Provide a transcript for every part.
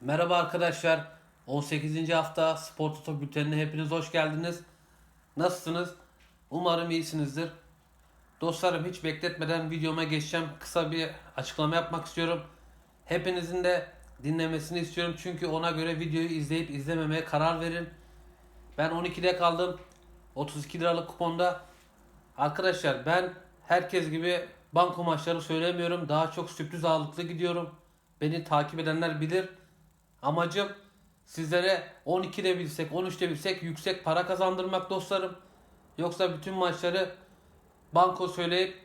Merhaba arkadaşlar. 18. hafta Spor Toto Bülteni'ne hepiniz hoş geldiniz. Nasılsınız? Umarım iyisinizdir. Dostlarım hiç bekletmeden videoma geçeceğim. Kısa bir açıklama yapmak istiyorum. Hepinizin de dinlemesini istiyorum. Çünkü ona göre videoyu izleyip izlememeye karar verin. Ben 12'de kaldım. 32 liralık kuponda. Arkadaşlar ben herkes gibi banko maçları söylemiyorum. Daha çok sürpriz ağırlıklı gidiyorum. Beni takip edenler bilir. Amacım sizlere 12'de bilsek, 13'te bilsek yüksek para kazandırmak dostlarım. Yoksa bütün maçları banko söyleyip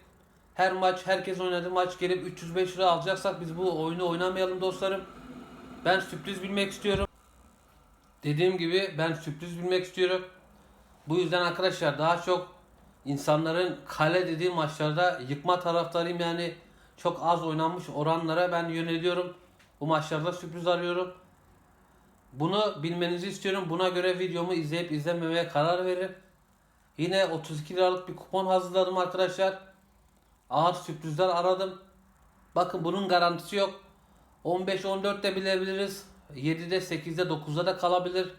her maç herkes oynadığı maç gelip 305 lira alacaksak biz bu oyunu oynamayalım dostlarım. Ben sürpriz bilmek istiyorum. Dediğim gibi ben sürpriz bilmek istiyorum. Bu yüzden arkadaşlar daha çok insanların kale dediği maçlarda yıkma taraftarıyım yani çok az oynanmış oranlara ben yöneliyorum. Bu maçlarda sürpriz arıyorum. Bunu bilmenizi istiyorum. Buna göre videomu izleyip izlememeye karar verin. Yine 32 liralık bir kupon hazırladım arkadaşlar. Ağır sürprizler aradım. Bakın bunun garantisi yok. 15-14'te bilebiliriz. 7'de, 8'de, 9'da da kalabilir.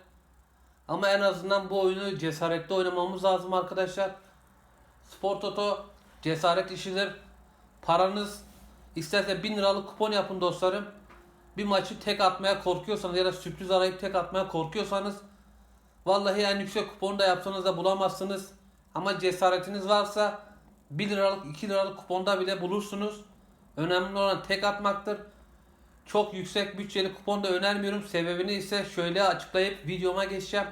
Ama en azından bu oyunu cesaretli oynamamız lazım arkadaşlar. Spor Toto cesaret işidir. Paranız isterse 1000 liralık kupon yapın dostlarım. Bir maçı tek atmaya korkuyorsanız ya da sürpriz arayıp tek atmaya korkuyorsanız vallahi en yüksek kuponu da yapsanız da bulamazsınız. Ama cesaretiniz varsa 1 liralık 2 liralık kuponda bile bulursunuz. Önemli olan tek atmaktır. Çok yüksek bütçeli kupon da önermiyorum. Sebebini ise şöyle açıklayıp videoma geçeceğim.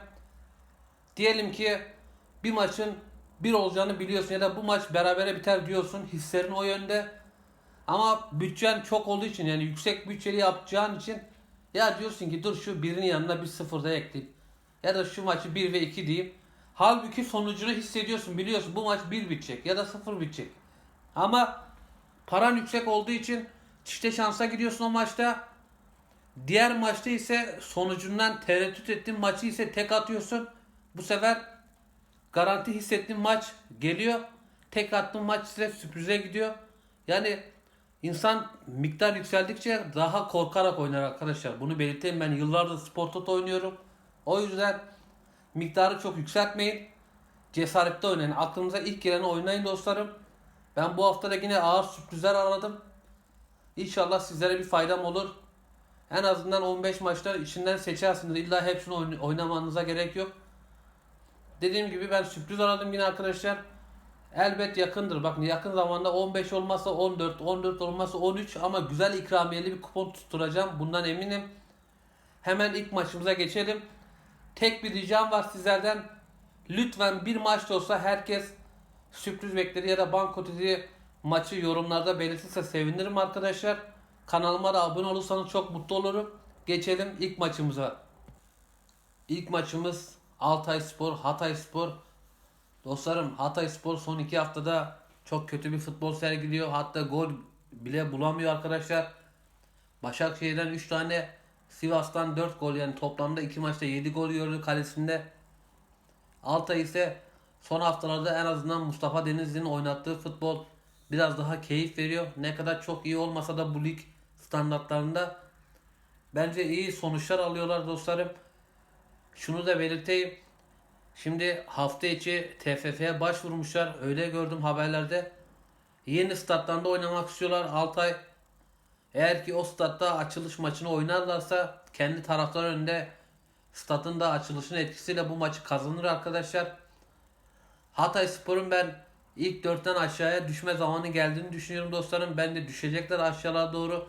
Diyelim ki bir maçın bir olacağını biliyorsun ya da bu maç berabere biter diyorsun. Hislerin o yönde. Ama bütçen çok olduğu için yani yüksek bütçeli yapacağın için ya diyorsun ki dur şu birinin yanına bir sıfır da ekleyeyim. Ya da şu maçı 1 ve 2 diyeyim. Halbuki sonucunu hissediyorsun biliyorsun bu maç 1 bitecek ya da 0 bitecek. Ama paran yüksek olduğu için çifte şansa gidiyorsun o maçta. Diğer maçta ise sonucundan tereddüt ettiğin maçı ise tek atıyorsun. Bu sefer garanti hissettiğin maç geliyor. Tek attığın maç ise sürprize gidiyor. Yani insan miktar yükseldikçe daha korkarak oynar arkadaşlar. Bunu belirteyim ben yıllardır spor toto oynuyorum. O yüzden miktarı çok yükseltmeyin. Cesaretli oynayın. Aklınıza ilk geleni oynayın dostlarım. Ben bu hafta da yine ağır sürprizler aradım. İnşallah sizlere bir faydam olur. En azından 15 maçlar içinden seçersiniz. İlla hepsini oyn- oynamanıza gerek yok. Dediğim gibi ben sürpriz aradım yine arkadaşlar. Elbet yakındır. Bakın yakın zamanda 15 olmazsa 14, 14 olmazsa 13 ama güzel ikramiyeli bir kupon tutturacağım. Bundan eminim. Hemen ilk maçımıza geçelim. Tek bir ricam var sizlerden. Lütfen bir maç da olsa herkes sürpriz bekleri ya da banko dediği maçı yorumlarda belirtirse sevinirim arkadaşlar. Kanalıma da abone olursanız çok mutlu olurum. Geçelim ilk maçımıza. İlk maçımız Altay Spor, Hatay Spor. Dostlarım Hatay Spor son iki haftada çok kötü bir futbol sergiliyor. Hatta gol bile bulamıyor arkadaşlar. Başakşehir'den 3 tane, Sivas'tan 4 gol yani toplamda 2 maçta 7 gol gördü kalesinde. Altay ise son haftalarda en azından Mustafa Denizli'nin oynattığı futbol biraz daha keyif veriyor. Ne kadar çok iyi olmasa da bu lig standartlarında bence iyi sonuçlar alıyorlar dostlarım. Şunu da belirteyim. Şimdi hafta içi TFF'ye başvurmuşlar. Öyle gördüm haberlerde. Yeni statlarında oynamak istiyorlar Altay. Eğer ki o statta açılış maçını oynarlarsa kendi taraftar önünde statın da açılışın etkisiyle bu maçı kazanır arkadaşlar. Hatay Spor'un ben ilk dörtten aşağıya düşme zamanı geldiğini düşünüyorum dostlarım. Ben de düşecekler aşağılara doğru.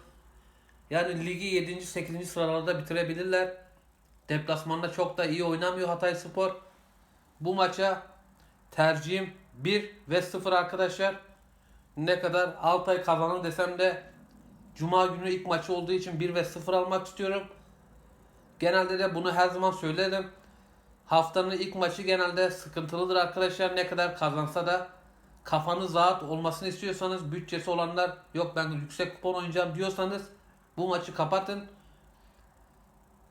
Yani ligi 7. 8. sıralarda bitirebilirler. Deplasmanda çok da iyi oynamıyor Hatay Spor. Bu maça tercihim 1 ve 0 arkadaşlar. Ne kadar Altay kazanır desem de Cuma günü ilk maçı olduğu için 1 ve 0 almak istiyorum. Genelde de bunu her zaman söylerim. Haftanın ilk maçı genelde sıkıntılıdır arkadaşlar. Ne kadar kazansa da kafanız rahat olmasını istiyorsanız bütçesi olanlar yok ben yüksek kupon oynayacağım diyorsanız bu maçı kapatın.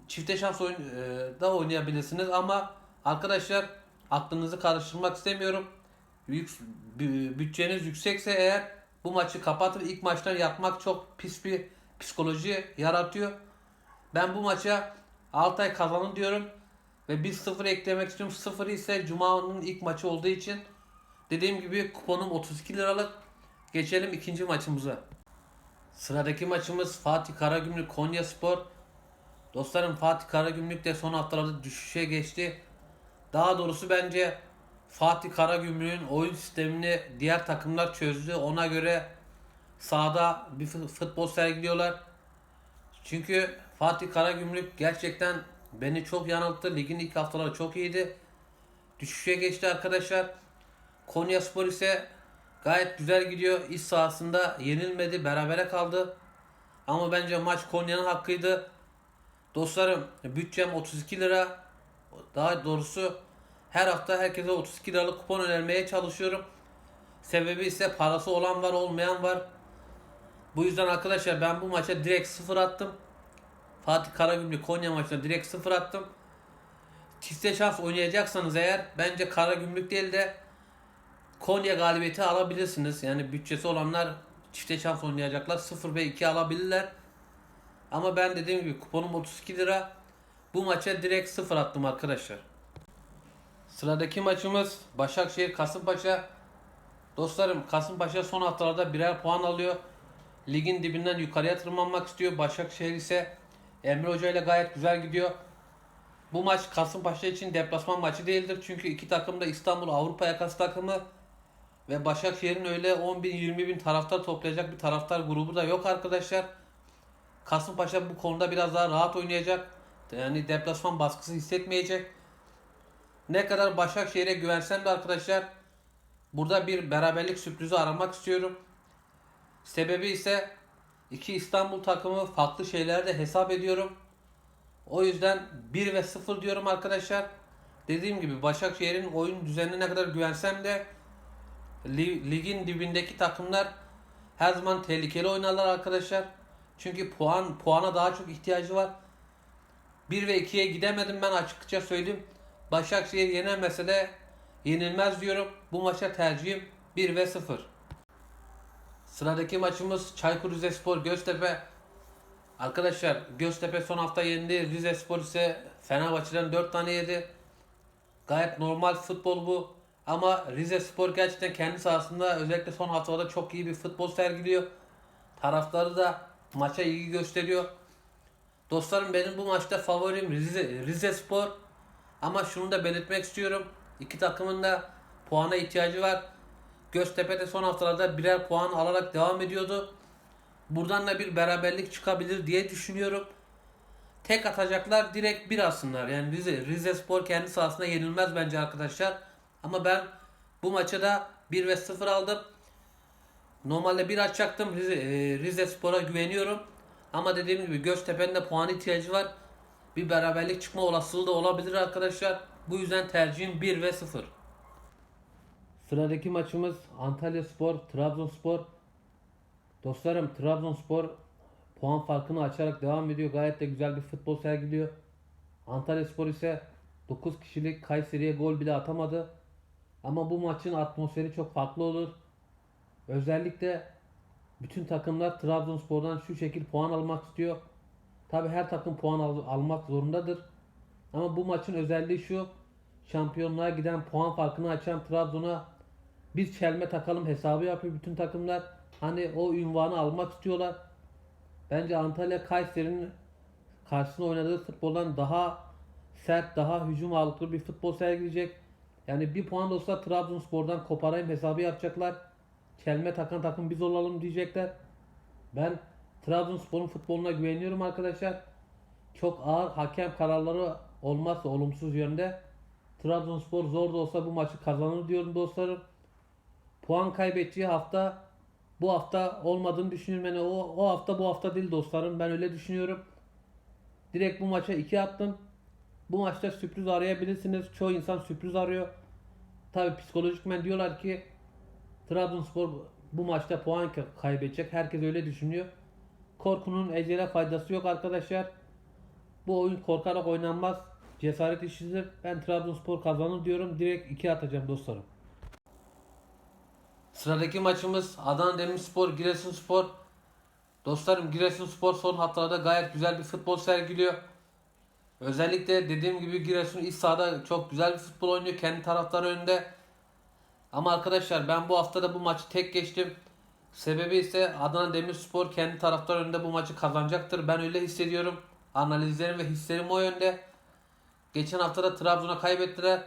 Çifte şans e, da oynayabilirsiniz ama arkadaşlar aklınızı karıştırmak istemiyorum. Yük, bü- bütçeniz yüksekse eğer bu maçı kapatır ilk maçtan yapmak çok pis bir psikoloji yaratıyor. Ben bu maça Altay kazanır diyorum. Ve 1-0 eklemek istiyorum. 0 ise Cuma'nın ilk maçı olduğu için dediğim gibi kuponum 32 liralık. Geçelim ikinci maçımıza. Sıradaki maçımız Fatih Karagümrük Konya Spor. Dostlarım Fatih Karagümrük de son haftalarda düşüşe geçti. Daha doğrusu bence Fatih Karagümrük'ün oyun sistemini diğer takımlar çözdü. Ona göre sahada bir fut- futbol sergiliyorlar. Çünkü Fatih Karagümrük gerçekten beni çok yanılttı. Ligin ilk haftaları çok iyiydi. Düşüşe geçti arkadaşlar. Konya Spor ise gayet güzel gidiyor. İç sahasında yenilmedi. Berabere kaldı. Ama bence maç Konya'nın hakkıydı. Dostlarım bütçem 32 lira. Daha doğrusu her hafta herkese 32 liralık kupon önermeye çalışıyorum. Sebebi ise parası olan var olmayan var. Bu yüzden arkadaşlar ben bu maça direkt 0 attım. Fatih Karagümrük Konya maçına direkt 0 attım. Çifte şans oynayacaksanız eğer bence Karagümrük değil de Konya galibiyeti alabilirsiniz. Yani bütçesi olanlar çifte şans oynayacaklar. 0 ve 2 alabilirler. Ama ben dediğim gibi kuponum 32 lira. Bu maça direkt 0 attım arkadaşlar. Sıradaki maçımız Başakşehir Kasımpaşa. Dostlarım Kasımpaşa son haftalarda birer puan alıyor. Ligin dibinden yukarıya tırmanmak istiyor. Başakşehir ise Emre Hoca ile gayet güzel gidiyor. Bu maç Kasımpaşa için deplasman maçı değildir. Çünkü iki takım da İstanbul Avrupa yakası takımı. Ve Başakşehir'in öyle 10 bin 20 bin taraftar toplayacak bir taraftar grubu da yok arkadaşlar. Kasımpaşa bu konuda biraz daha rahat oynayacak. Yani deplasman baskısı hissetmeyecek. Ne kadar Başakşehir'e güvensem de arkadaşlar burada bir beraberlik sürprizi aramak istiyorum. Sebebi ise iki İstanbul takımı farklı şeylerde hesap ediyorum. O yüzden 1 ve 0 diyorum arkadaşlar. Dediğim gibi Başakşehir'in oyun düzenine ne kadar güvensem de li- ligin dibindeki takımlar her zaman tehlikeli oynarlar arkadaşlar. Çünkü puan puana daha çok ihtiyacı var. 1 ve 2'ye gidemedim ben açıkça söyleyeyim. Başakşehir yenemese de yenilmez diyorum. Bu maça tercihim 1 ve 0. Sıradaki maçımız Çaykur Rizespor Göztepe. Arkadaşlar Göztepe son hafta yendi. Rizespor ise Fenerbahçe'den 4 tane yedi. Gayet normal futbol bu. Ama Rizespor gerçekten kendi sahasında özellikle son haftalarda çok iyi bir futbol sergiliyor. Taraftarı da maça ilgi gösteriyor. Dostlarım benim bu maçta favorim Rize, Rize Spor. Ama şunu da belirtmek istiyorum. İki takımın da puana ihtiyacı var. Göztepe de son haftalarda birer puan alarak devam ediyordu. Buradan da bir beraberlik çıkabilir diye düşünüyorum. Tek atacaklar direkt bir atsınlar. Yani Rize, Rize Spor kendi sahasında yenilmez bence arkadaşlar. Ama ben bu maça da 1 ve 0 aldım. Normalde bir atacaktım. Rize, e, Rize Spor'a güveniyorum. Ama dediğim gibi Göztepe'nin de puan ihtiyacı var. Bir beraberlik çıkma olasılığı da olabilir arkadaşlar. Bu yüzden tercihim 1 ve 0. Sıradaki maçımız Antalya Spor, Trabzonspor. Dostlarım Trabzonspor puan farkını açarak devam ediyor. Gayet de güzel bir futbol sergiliyor. Antalya Spor ise 9 kişilik Kayseri'ye gol bile atamadı. Ama bu maçın atmosferi çok farklı olur. Özellikle bütün takımlar Trabzonspor'dan şu şekil puan almak istiyor. Tabi her takım puan al- almak zorundadır. Ama bu maçın özelliği şu. Şampiyonluğa giden puan farkını açan Trabzon'a biz çelme takalım hesabı yapıyor bütün takımlar. Hani o ünvanı almak istiyorlar. Bence Antalya Kayseri'nin karşısında oynadığı futboldan daha sert, daha hücum ağırlıklı bir futbol sergileyecek. Yani bir puan da olsa Trabzonspor'dan koparayım hesabı yapacaklar. Çelme takan takım biz olalım diyecekler. Ben Trabzonspor'un futboluna güveniyorum arkadaşlar. Çok ağır hakem kararları olmazsa olumsuz yönde Trabzonspor zor da olsa bu maçı kazanır diyorum dostlarım. Puan kaybedeceği hafta bu hafta olmadığını düşünüyorum. Yani o, o hafta bu hafta değil dostlarım. Ben öyle düşünüyorum. Direkt bu maça 2 attım. Bu maçta sürpriz arayabilirsiniz. Çoğu insan sürpriz arıyor. Tabi psikolojikmen diyorlar ki Trabzonspor bu maçta puan ka- kaybedecek. Herkes öyle düşünüyor. Korkunun ecele faydası yok arkadaşlar. Bu oyun korkarak oynanmaz. Cesaret işidir. Ben Trabzonspor kazanır diyorum. Direkt 2 atacağım dostlarım. Sıradaki maçımız Adana Demirspor Giresunspor. Dostlarım Giresunspor son haftalarda gayet güzel bir futbol sergiliyor. Özellikle dediğim gibi Giresun iç sahada çok güzel bir futbol oynuyor. Kendi taraftarı önünde. Ama arkadaşlar ben bu hafta da bu maçı tek geçtim. Sebebi ise Adana Demirspor kendi taraftar önünde bu maçı kazanacaktır. Ben öyle hissediyorum. Analizlerim ve hislerim o yönde. Geçen hafta da Trabzon'a kaybettiler.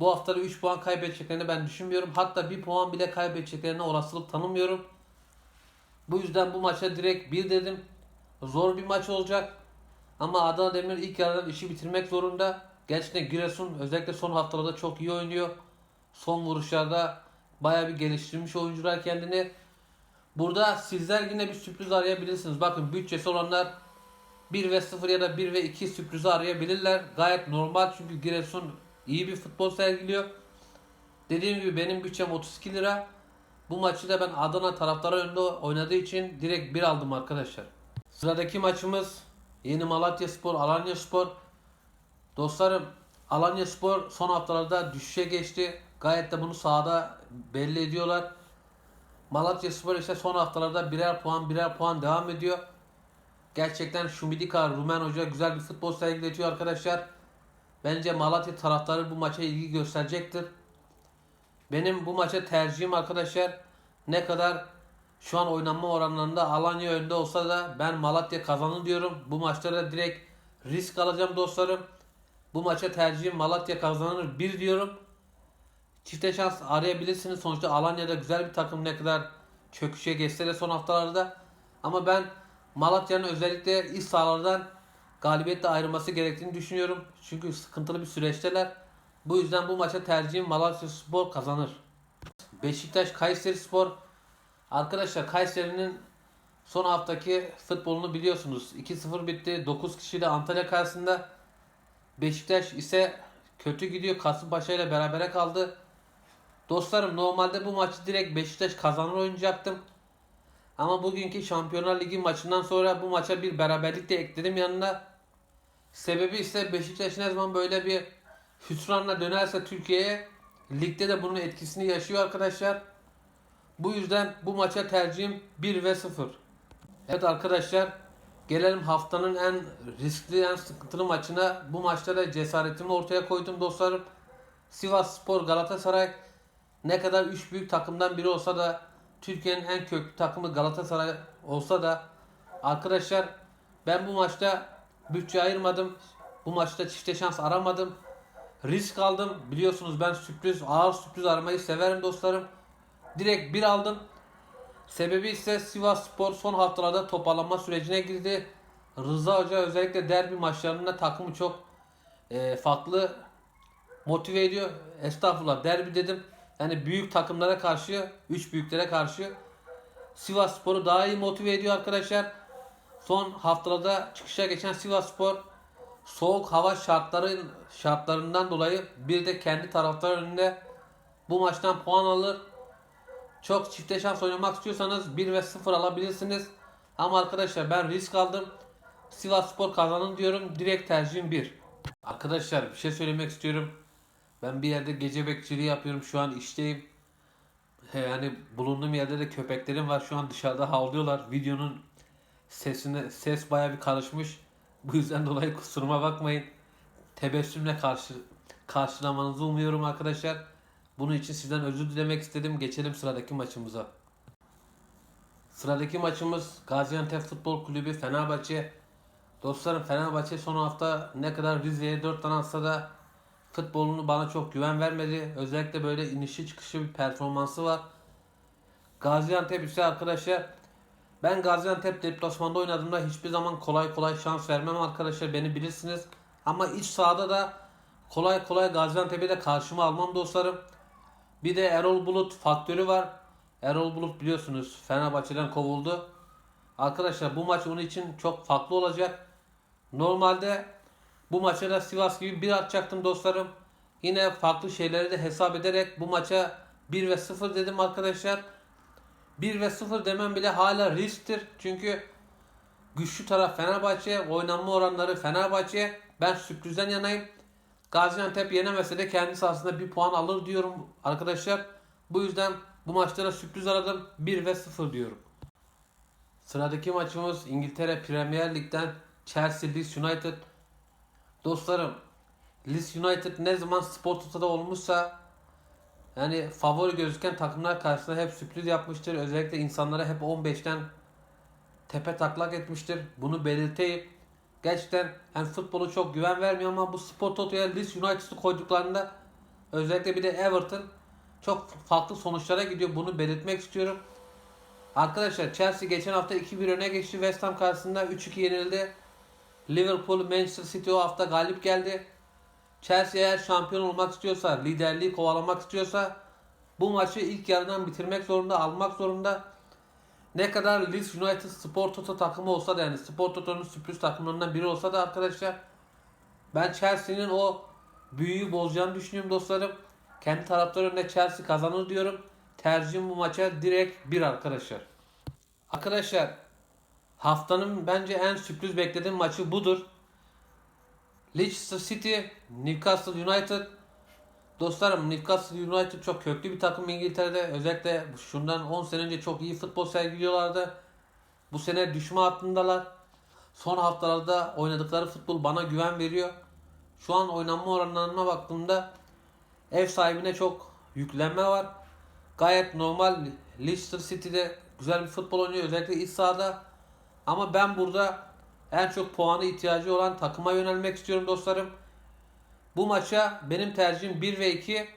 Bu hafta da 3 puan kaybedeceklerini ben düşünmüyorum. Hatta 1 puan bile kaybedeceklerine olasılık tanımıyorum. Bu yüzden bu maça direkt 1 dedim. Zor bir maç olacak. Ama Adana Demir ilk yarıdan işi bitirmek zorunda. Gerçekten Giresun özellikle son haftalarda çok iyi oynuyor. Son vuruşlarda bayağı bir geliştirmiş oyuncular kendini. Burada sizler yine bir sürpriz arayabilirsiniz. Bakın bütçesi olanlar 1 ve 0 ya da 1 ve 2 sürprizi arayabilirler. Gayet normal çünkü Giresun iyi bir futbol sergiliyor. Dediğim gibi benim bütçem 32 lira. Bu maçı da ben Adana taraftarı önünde oynadığı için direkt 1 aldım arkadaşlar. Sıradaki maçımız Yeni Malatya Spor, Alanya Spor. Dostlarım Alanya Spor son haftalarda düşüşe geçti. Gayet de bunu sahada belli ediyorlar. Malatya Spor ise son haftalarda birer puan birer puan devam ediyor. Gerçekten Şumidika Rumen Hoca güzel bir futbol sergiletiyor arkadaşlar. Bence Malatya taraftarı bu maça ilgi gösterecektir. Benim bu maça tercihim arkadaşlar ne kadar şu an oynanma oranlarında Alanya önde olsa da ben Malatya kazanır diyorum. Bu maçta da direkt risk alacağım dostlarım. Bu maça tercihim Malatya kazanır 1 diyorum. Çifte şans arayabilirsiniz. Sonuçta Alanya'da güzel bir takım ne kadar çöküşe geçse de son haftalarda. Ama ben Malatya'nın özellikle iç sahalardan galibiyetle ayrılması gerektiğini düşünüyorum. Çünkü sıkıntılı bir süreçteler. Bu yüzden bu maça tercihim Malatya Spor kazanır. Beşiktaş Kayseri Spor. Arkadaşlar Kayseri'nin son haftaki futbolunu biliyorsunuz. 2-0 bitti. 9 kişi de Antalya karşısında. Beşiktaş ise kötü gidiyor. Kasımpaşa ile berabere kaldı. Dostlarım normalde bu maçı direkt Beşiktaş kazanır oynayacaktım. Ama bugünkü Şampiyonlar Ligi maçından sonra bu maça bir beraberlik de ekledim yanına. Sebebi ise Beşiktaş ne zaman böyle bir hüsranla dönerse Türkiye'ye ligde de bunun etkisini yaşıyor arkadaşlar. Bu yüzden bu maça tercihim 1 ve 0. Evet arkadaşlar gelelim haftanın en riskli en sıkıntılı maçına. Bu maçta da cesaretimi ortaya koydum dostlarım. Sivas Spor Galatasaray ne kadar üç büyük takımdan biri olsa da Türkiye'nin en köklü takımı Galatasaray olsa da arkadaşlar ben bu maçta bütçe ayırmadım. Bu maçta çifte şans aramadım. Risk aldım. Biliyorsunuz ben sürpriz, ağır sürpriz aramayı severim dostlarım. Direkt bir aldım. Sebebi ise Sivas Spor son haftalarda toparlanma sürecine girdi. Rıza Hoca özellikle derbi maçlarında takımı çok e, farklı motive ediyor. Estağfurullah derbi dedim. Yani büyük takımlara karşı, üç büyüklere karşı Sivas Spor'u daha iyi motive ediyor arkadaşlar. Son haftalarda çıkışa geçen Sivas Spor soğuk hava şartları şartlarından dolayı bir de kendi taraftar önünde bu maçtan puan alır. Çok çifte şans oynamak istiyorsanız 1 ve 0 alabilirsiniz. Ama arkadaşlar ben risk aldım. Sivas Spor kazanın diyorum. Direkt tercihim 1. Arkadaşlar bir şey söylemek istiyorum. Ben bir yerde gece bekçiliği yapıyorum. Şu an işteyim. Yani bulunduğum yerde de köpeklerim var. Şu an dışarıda havlıyorlar. Videonun sesine ses baya bir karışmış. Bu yüzden dolayı kusuruma bakmayın. Tebessümle karşı karşılamanızı umuyorum arkadaşlar. Bunun için sizden özür dilemek istedim. Geçelim sıradaki maçımıza. Sıradaki maçımız Gaziantep Futbol Kulübü Fenerbahçe. Dostlarım Fenerbahçe son hafta ne kadar Rize'ye 4 tane atsa da futbolunu bana çok güven vermedi. Özellikle böyle inişi çıkışı bir performansı var. Gaziantep ise arkadaşlar ben Gaziantep deplasmanda oynadığımda hiçbir zaman kolay kolay şans vermem arkadaşlar beni bilirsiniz. Ama iç sahada da kolay kolay Gaziantep'e de karşıma almam dostlarım. Bir de Erol Bulut faktörü var. Erol Bulut biliyorsunuz Fenerbahçe'den kovuldu. Arkadaşlar bu maç onun için çok farklı olacak. Normalde bu maça da Sivas gibi bir atacaktım dostlarım. Yine farklı şeyleri de hesap ederek bu maça 1 ve 0 dedim arkadaşlar. 1 ve 0 demem bile hala risktir. Çünkü güçlü taraf Fenerbahçe, oynanma oranları Fenerbahçe. Ben sürprizden yanayım. Gaziantep yenemese de kendi sahasında bir puan alır diyorum arkadaşlar. Bu yüzden bu maçlara sürpriz aradım. 1 ve 0 diyorum. Sıradaki maçımız İngiltere Premier Lig'den Chelsea Leeds United. Dostlarım Leeds United ne zaman spor tutada olmuşsa yani favori gözüken takımlar karşısında hep sürpriz yapmıştır. Özellikle insanlara hep 15'ten tepe taklak etmiştir. Bunu belirteyim. Gerçekten yani futbolu çok güven vermiyor ama bu spor totoya Leeds United'ı koyduklarında özellikle bir de Everton çok farklı sonuçlara gidiyor. Bunu belirtmek istiyorum. Arkadaşlar Chelsea geçen hafta 2-1 öne geçti. West Ham karşısında 3-2 yenildi. Liverpool, Manchester City o hafta galip geldi. Chelsea eğer şampiyon olmak istiyorsa, liderliği kovalamak istiyorsa bu maçı ilk yarıdan bitirmek zorunda, almak zorunda. Ne kadar Leeds United Spor Toto takımı olsa da yani Spor Toto'nun sürpriz takımlarından biri olsa da arkadaşlar ben Chelsea'nin o büyüyü bozacağını düşünüyorum dostlarım. Kendi taraftarım önünde Chelsea kazanır diyorum. Tercihim bu maça direkt bir arkadaşlar. Arkadaşlar haftanın bence en sürpriz beklediğim maçı budur. Leicester City, Newcastle United. Dostlarım Newcastle United çok köklü bir takım İngiltere'de. Özellikle şundan 10 sene önce çok iyi futbol sergiliyorlardı. Bu sene düşme hattındalar. Son haftalarda oynadıkları futbol bana güven veriyor. Şu an oynanma oranlarına baktığımda ev sahibine çok yüklenme var. Gayet normal Leicester City'de güzel bir futbol oynuyor özellikle iç sahada. Ama ben burada en çok puanı ihtiyacı olan takıma yönelmek istiyorum dostlarım. Bu maça benim tercihim 1 ve 2.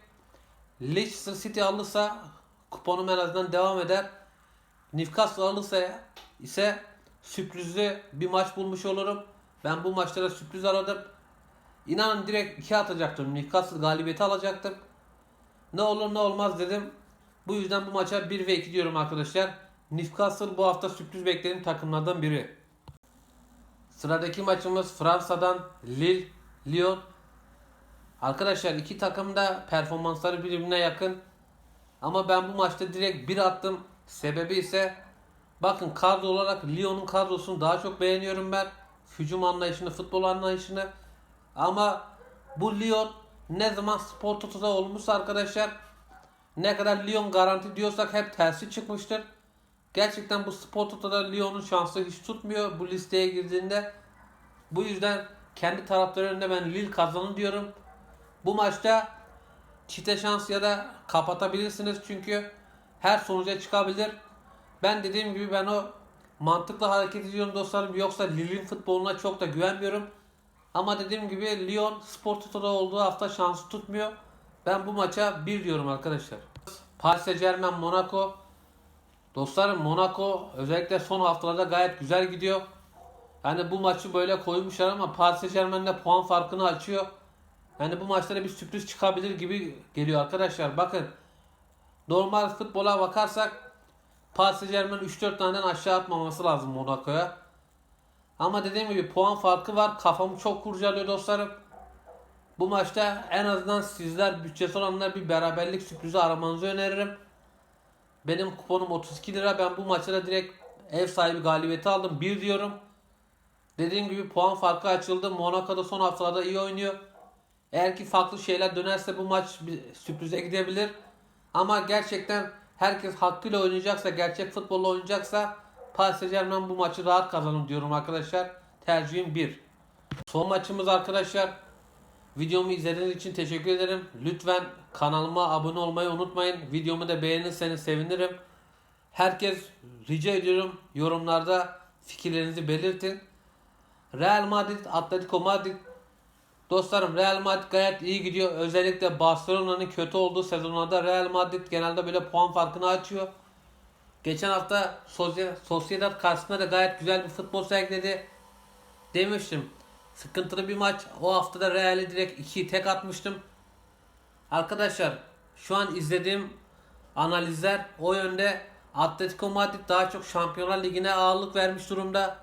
Leicester City alırsa kuponum en azından devam eder. Newcastle alırsa ise sürprizli bir maç bulmuş olurum. Ben bu maçlara sürpriz aradım. İnanın direkt 2 atacaktım. Newcastle galibiyeti alacaktım. Ne olur ne olmaz dedim. Bu yüzden bu maça 1 ve 2 diyorum arkadaşlar. Newcastle bu hafta sürpriz beklediğim takımlardan biri. Sıradaki maçımız Fransa'dan Lille, Lyon. Arkadaşlar iki takım da performansları birbirine yakın. Ama ben bu maçta direkt bir attım. Sebebi ise bakın kadro olarak Lyon'un kadrosunu daha çok beğeniyorum ben. Hücum anlayışını, futbol anlayışını. Ama bu Lyon ne zaman spor totoda olmuşsa arkadaşlar ne kadar Lyon garanti diyorsak hep tersi çıkmıştır. Gerçekten bu spor totoda Lyon'un şansı hiç tutmuyor bu listeye girdiğinde. Bu yüzden kendi taraftarlarında ben Lille kazanır diyorum. Bu maçta çite şans ya da kapatabilirsiniz çünkü her sonuca çıkabilir. Ben dediğim gibi ben o mantıklı hareket ediyorum dostlarım. Yoksa Lille'in futboluna çok da güvenmiyorum. Ama dediğim gibi Lyon Spor Toto'da olduğu hafta şansı tutmuyor. Ben bu maça 1 diyorum arkadaşlar. Paris Saint Germain Monaco. Dostlarım Monaco özellikle son haftalarda gayet güzel gidiyor. Yani bu maçı böyle koymuşlar ama Paris Saint Germain'de puan farkını açıyor. Yani bu maçlara bir sürpriz çıkabilir gibi geliyor arkadaşlar. Bakın normal futbola bakarsak Paris Saint Germain 3-4 taneden aşağı atmaması lazım Monaco'ya. Ama dediğim gibi puan farkı var. Kafamı çok kurcalıyor dostlarım. Bu maçta en azından sizler bütçesi olanlar bir beraberlik sürprizi aramanızı öneririm. Benim kuponum 32 lira. Ben bu maçta direkt ev sahibi galibiyeti aldım. 1 diyorum. Dediğim gibi puan farkı açıldı. Monaco'da son haftalarda iyi oynuyor. Eğer ki farklı şeyler dönerse bu maç bir sürprize gidebilir. Ama gerçekten herkes hakkıyla oynayacaksa, gerçek futbolla oynayacaksa Paris Saint Germain bu maçı rahat kazanır diyorum arkadaşlar. Tercihim 1. Son maçımız arkadaşlar. Videomu izlediğiniz için teşekkür ederim. Lütfen kanalıma abone olmayı unutmayın. Videomu da beğenirseniz sevinirim. Herkes rica ediyorum yorumlarda fikirlerinizi belirtin. Real Madrid, Atletico Madrid Dostlarım Real Madrid gayet iyi gidiyor. Özellikle Barcelona'nın kötü olduğu sezonlarda Real Madrid genelde böyle puan farkını açıyor. Geçen hafta Sociedad karşısında da gayet güzel bir futbol sergiledi. Demiştim. Sıkıntılı bir maç. O hafta da Real'e direkt 2'yi tek atmıştım. Arkadaşlar şu an izlediğim analizler o yönde Atletico Madrid daha çok Şampiyonlar Ligi'ne ağırlık vermiş durumda.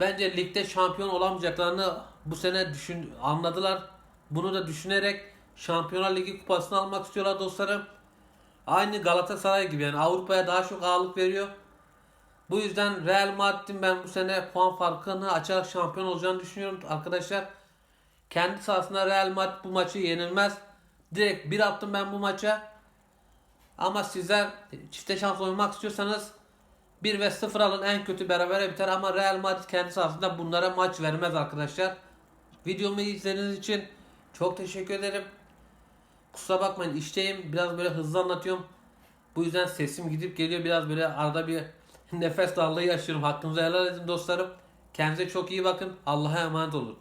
Bence ligde şampiyon olamayacaklarını bu sene düşün anladılar. Bunu da düşünerek Şampiyonlar Ligi kupasını almak istiyorlar dostlarım. Aynı Galatasaray gibi yani Avrupa'ya daha çok ağırlık veriyor. Bu yüzden Real Madrid'in ben bu sene puan farkını açarak şampiyon olacağını düşünüyorum arkadaşlar. Kendi sahasında Real Madrid bu maçı yenilmez. Direkt bir attım ben bu maça. Ama sizler çifte şans oynamak istiyorsanız 1 ve 0 alın en kötü berabere biter ama Real Madrid kendi sahasında bunlara maç vermez arkadaşlar. Videomu izlediğiniz için çok teşekkür ederim. Kusura bakmayın işteyim biraz böyle hızlı anlatıyorum. Bu yüzden sesim gidip geliyor biraz böyle arada bir nefes darlığı yaşıyorum. Hakkınızı helal edin dostlarım. Kendinize çok iyi bakın. Allah'a emanet olun.